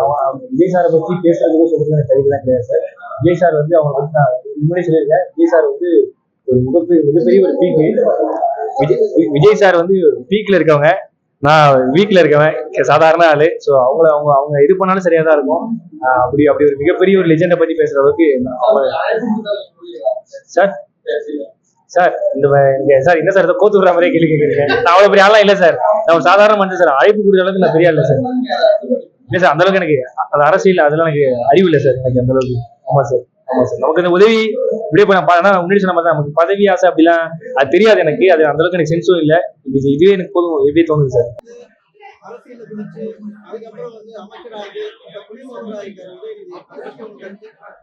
அவன் விஜய் சாரை பத்தி பேசுறதுக்கு சொல்றது எனக்கு கிடையாது சார். விஜய் சார் வந்து அவங்க வந்து நான் முன்னாடி சொல்லியிருக்கேன். விஜய் சார் வந்து ஒரு மிகப்பெரிய மிகப்பெரிய ஒரு பீக் விஜய் விஜய் சார் வந்து பீக்ல இருக்கவங்க. நான் வீக்ல இருக்கவன். சாதாரண ஆளு. ஸோ அவங்கள அவங்க அவங்க இது பண்ணாலும் சரியா தான் இருக்கும். அப்படி அப்படி ஒரு மிகப்பெரிய ஒரு லெஜெண்டை பத்தி பேசுற அளவுக்கு சார் சார் இந்த வ- சார் என்ன சார் கோத்து விடுற மாதிரியே கேள்வி கேட்குறீங்க. நான் அவ்வளோ பெரிய ஆளா இல்லை சார். நான் ஒரு சாதாரண மனுஷன் சார். அழைப்பு கொடுக்குற அளவுக்கு நான் பெரிய ஆள் சார். இல்ல சார் அந்த அளவுக்கு எனக்கு அது அரசியல் அதெல்லாம் எனக்கு அறிவு இல்லை சார் எனக்கு அந்த அளவுக்கு. ஆமா சார் ஆமா சார். நமக்கு இந்த உதவி இப்படியே போய் நான் முன்னாடி சொன்ன மாதிரி தான் நமக்கு பதவி ஆசை அப்படிலாம் அது தெரியாது எனக்கு. அது அந்த அளவுக்கு எனக்கு சென்ஸும் இல்லை. இது இதுவே எனக்கு போதும் எப்படியே தோணுது சார்.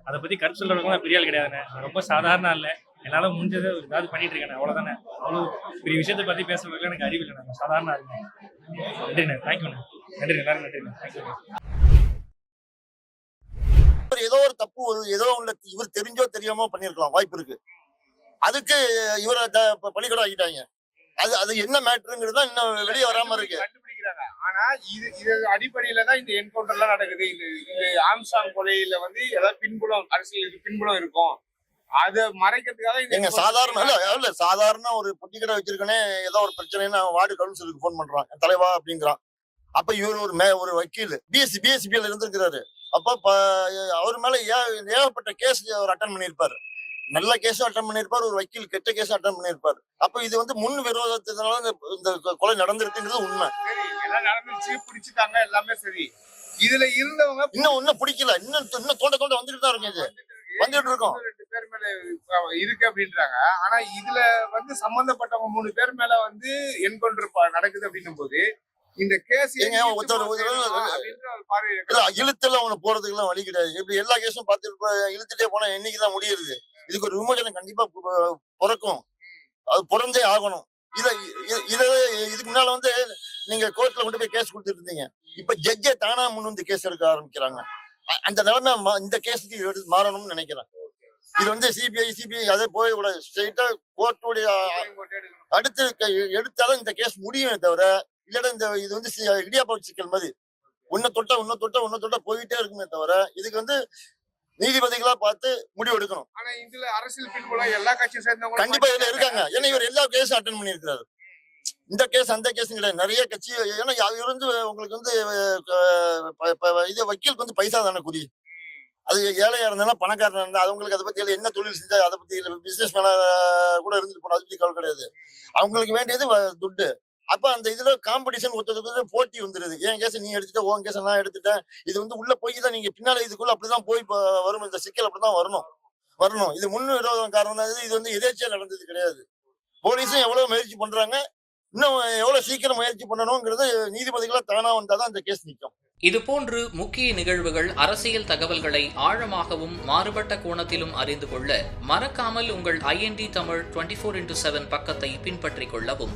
அதை பத்தி கருத்து சொல்றவங்க பெரிய ஆள் கிடையாதுண்ணே. ரொம்ப சாதாரண ஆள் என்னால முடிஞ்சதை ஒரு ஏதாவது பண்ணிட்டு இருக்கேன் அவ்வளவுதானே அவ்வளவு பெரிய விஷயத்தை பத்தி பேசுறதுக்கு எனக்கு அறிவு இல்லை சாதாரண ஆள் நன்றிண்ணே. தேங்க்யூண்ணே நன்றி எல்லாரும் ஏதோ ஒரு தப்பு ஒரு ஏதோ உள்ள இவர் தெரிஞ்சோ தெரியாமோ பண்ணிருக்கலாம் வாய்ப்பு இருக்கு. அதுக்கு இவரை த- ப- பலிகடை ஆகிட்டாங்க அது அது என்ன மேட்ருங்கிறது தான் இன்னும் வெளியே வராம இருக்கு. கண்டுபிடிக்கிறாங்க. ஆனா இது இது அடிப்படையில தான் இந்த என்கவுண்டர் எல்லாம் நடக்குது. இது இது ஆம்சாங் கொலையில வந்து ஏதாவது பின்புலம் அரசியலுக்கு பின்புலம் இருக்கும். அதை மறைக்கிறதுக்காக இந்த எங்க சாதாரண இல்ல இல்ல சாதாரண ஒரு பொட்டி கடை வச்சிருக்கனே ஏதோ ஒரு பிரச்சனைன்னு அவன் வார்டு கவுன்சிலுக்கு ஃபோன் பண்றான். "என் தலைவா அப்படிங்கிறான். அப்ப இவர் ஒரு மே ஒரு வக்கீல். பிஎஸ்சி பிஎஸ்சிபியில் இருந்திருக்கிறாரு. அப்ப அவர் மேல ஏகப்பட்ட கேஸ் அவர் அட்டன் பண்ணியிருப்பாரு. நல்ல கேஸும் அட்டன் பண்ணியிருப்பார் ஒரு வக்கீல் கெட்ட கேஸும் அட்டன் பண்ணியிருப்பார். அப்ப இது வந்து முன் விரோதத்தினால இந்த- கொலை நடந்திருக்குங்கிறது உண்மை. எல்லாம் நடந்துச்சு பிடிச்சிட்டாங்க எல்லாமே சரி. இதுல இருந்தவங்க இன்னும் ஒன்னும் பிடிக்கல. இன்னும் இன்னும் தோண்ட தோண்ட வந்துட்டு தான் இருக்கு இது வந்துட்டு இருக்கோம். ரெண்டு பேர் மேல இருக்கு அப்படின்றாங்க. ஆனா இதுல வந்து சம்பந்தப்பட்டவங்க மூணு பேர் மேல வந்து என்கவுண்டர் நடக்குது அப்படின்னும் போது இந்த கேஸ் இழுத்துல அவனை போறதுக்குலாம் வழி கிடையாது. இப்படி எல்லா கேஸும் பார்த்து இப்ப இழுத்துட்டே போனா என்னைக்கு தான் முடியுது இதுக்கு ஒரு விமோசனம் கண்டிப்பா பிறக்கும். அது பிறந்தே ஆகணும். இத இத இதுக்கு முன்னால வந்து நீங்க கோர்ட்ல கொண்டு போய் கேஸ் கொடுத்துட்டு இருந்தீங்க. இப்ப ஜட்ஜே தானா முன் வந்து கேஸ் எடுக்க ஆரம்பிக்கிறாங்க. அந்த நிலைமை இந்த கேஸுக்கு எடுத்து மாறணும்னு நினைக்கிறேன். இது வந்து சிபிஐ சிபிஐ அதே போய் கூட ஸ்ட்ரெயிட்டா கோர்ட்டுடைய அடுத்து எடுத்தாலும் இந்த கேஸ் முடியுமே தவிர இல்லடா இந்த இது வந்து இடியாப்பா சிக்கல் மாதிரி. உன்னை தொட்டா உன்னை தொட்டா உன்னை தொட்டா போயிட்டே இருக்குமே தவிர இதுக்கு வந்து நீதிபதிகளா பார்த்து முடிவு எடுக்கணும். ஆனா இதுல அரசியல் பின்புலம் எல்லா கட்சியும் சேர்ந்தவங்க கண்டிப்பா இதுல இருக்காங்க. ஏன்னா இவர் எல்லா கேஸும் அட்டன் பண்ணியிருக்கிறாரு. இந்த கேஸ் அந்த கேஸ் கிடையாது. நிறைய கட்சி ஏன்னா இவர் வந்து உங்களுக்கு வந்து இது வக்கீலுக்கு வந்து பைசா தானே குறி அது ஏழையா இருந்தாலும் பணக்காரனா இருந்தா அவங்களுக்கு அதை பத்தி என்ன தொழில் செஞ்சா அதை பத்தி பிசினஸ் மேன கூட இருந்துட்டு போனா அதை பத்தி கவலை கிடையாது. அவங்களுக்கு வேண்டியது துட்டு. அப்ப அந்த இதுல காம்படிஷன் ஒருத்தருக்கு போட்டி வந்துருது. என் கேஸ் நீ எடுத்துட்ட உன் கேஸ் நான் எடுத்துட்டேன் இது வந்து உள்ள போய் தான் நீங்க பின்னால இதுக்குள்ள அப்படிதான் போய் வரும். இந்த சிக்கல் அப்படிதான் வரணும். வரணும். இது முன் விரோதம் காரணம் இது. இது வந்து எதேச்சியா நடந்தது கிடையாது. போலீஸும் எவ்வளவு முயற்சி பண்றாங்க இன்னும் எவ்வளவு சீக்கிரம் முயற்சி பண்ணணுங்கிறது நீதிபதிகளா தானா வந்தாதான் இந்த கேஸ் நிற்கும் இதுபோன்று முக்கிய நிகழ்வுகள் அரசியல் தகவல்களை ஆழமாகவும் மாறுபட்ட கோணத்திலும் அறிந்து கொள்ள மறக்காமல் உங்கள் IND Tamil twenty four into seven பக்கத்தை பின்பற்றிக் கொள்ளவும்.